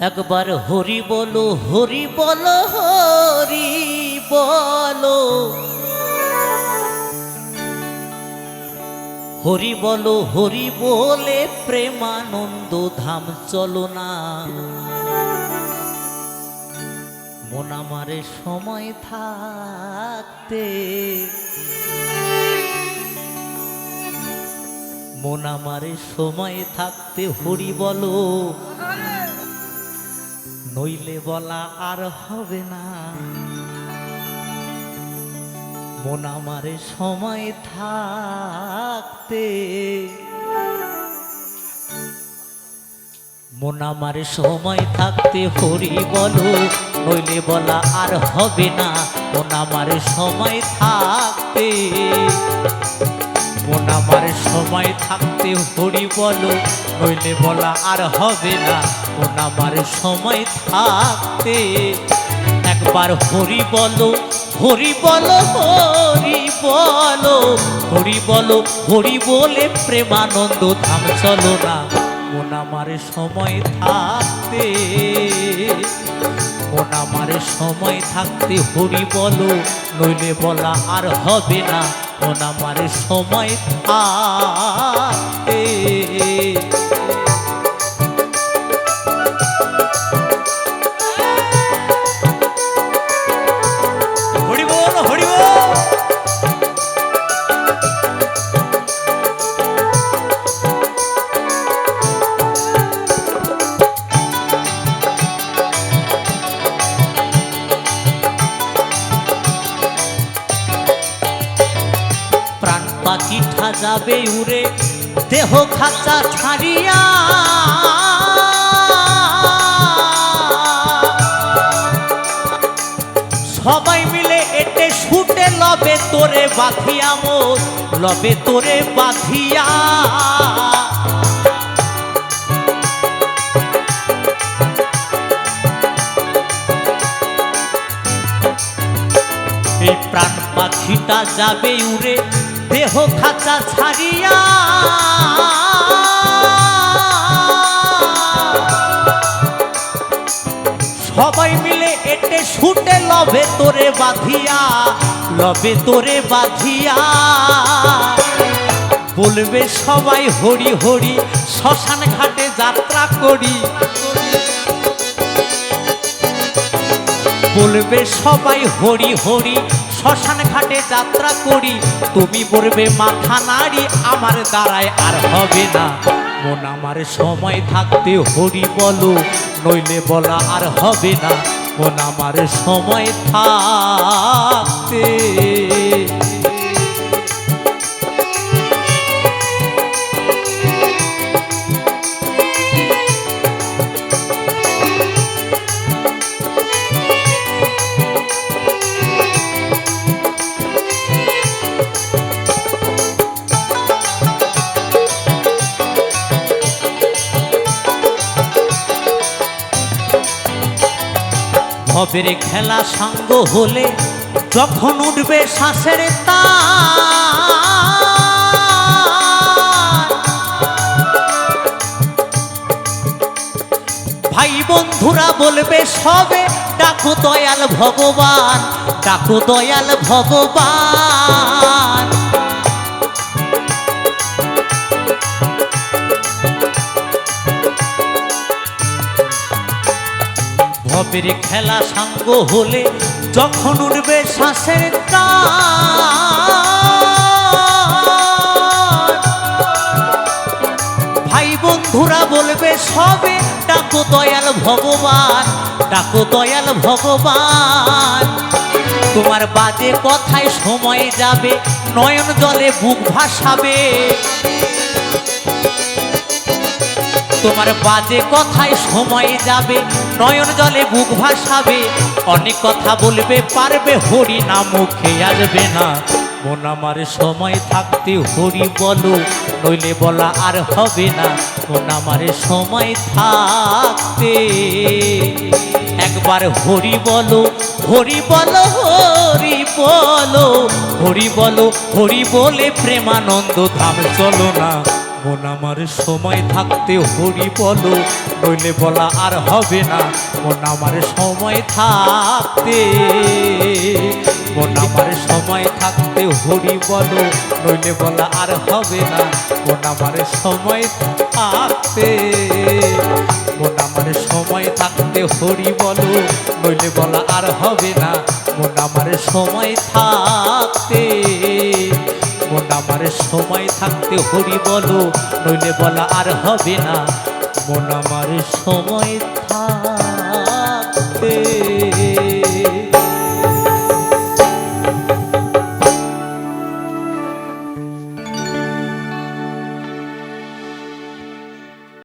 একবার হরি বলো হরি বলো হরি বলো। হরি বলো, হরি বলে প্রেমানন্দ ধাম চলো না। মন আমারে সময় থাকতে, মন আমারে সময় থাকতে হরি বলো। নইলে বলা আর হবে না। মন আমারে সময় থাকতে, মন আমারে সময় থাকতে হরি বলো, নইলে বলা আর হবে না। মন আমারে সময় থাকতে, মন আমার সময় থাকতে হরি বলো, নইলে বলা আর হবে না। মন আমার সময় থাকতে। একবার হরি বলো হরি বলো হরি বলো হরি বলো, হরি বলে প্রেমানন্দ থাম চলো না। মন আমার সময় থাকতে। মন আমার সময় থাকতে হরি বলো, নইলে বলা আর হবে না। মন আমার সময় থাকতে পাখিটা যাবে উড়ে, দেহ খাঁচা ছাড়িয়া। সবাই মিলে এটে শুটে লবে তোরে বাঁধিয়া মোর, লবে তোরে বাঁধিয়া। এই প্রাণ পাখিটা যাবে উড়ে দেহ খাঁচা ছাড়িয়া সবাই মিলে এটে শুটে, লবে তোরে বাঁধিয়া, লবে তোরে বাঁধিয়া। বলবে সবাই হরি হরি, শ্মশান ঘাটে যাত্রা করি। বলবে সবাই হরি হরি শ্মশান ঘাটে যাত্রা করি, তুমি বলবে, মাথা নাড়ি, আমার দ্বারায় আর হবে না। মন আমার সময় থাকতে হরি বলো, নইলে বলা আর হবে না। মন আমার সময় থাকতে ভবের খেলা সাঙ্গ হলে যখন উঠবে শ্বাসের তা ভাই বন্ধুরা বলবে সবে, ডাকো দয়াল ভগবান, ডাকো দয়াল ভগবান। ভবের খেলা সাঙ্গ হলে যখন উঠবে শ্বাসের ভাই বন্ধুরা বলবে, সবে ডাকো দয়াল ভগবান, ডাকো দয়াল ভগবান। তোমার বাজে কথায় সময় যাবে, নয়ন জলে বুক ভাসাবে। তোমার বাজে কথায় সময় যাবে, নয়ন জলে বুক ভাসাবে, অনেক কথা বলবে, পারবে, হরি না মুখে আসবে না। মন আমার সময় থাকতে হরি বলো, নইলে বলা আর হবে না। মন আমার সময় থাকতে, একবার হরি বলো হরি বলো হরি বলো হরি বলো, হরি বলে প্রেমানন্দ ধাম চলো না। মন আমার সময় থাকতে হরি বলো, নইলে বলা আর হবে না। মন আমার সময় থাকতে, মন আমার সময় থাকতে হরি বলো, নইলে বলা আর হবে না। মন আমার সময় থাকতে, মন আমার সময় থাকতে হরি বলো, নইলে বলা আর হবে না। মন আমার সময় আমার সময় থাকতে হরি বলো নইলে বলা আর হবে না। মন আমার সময়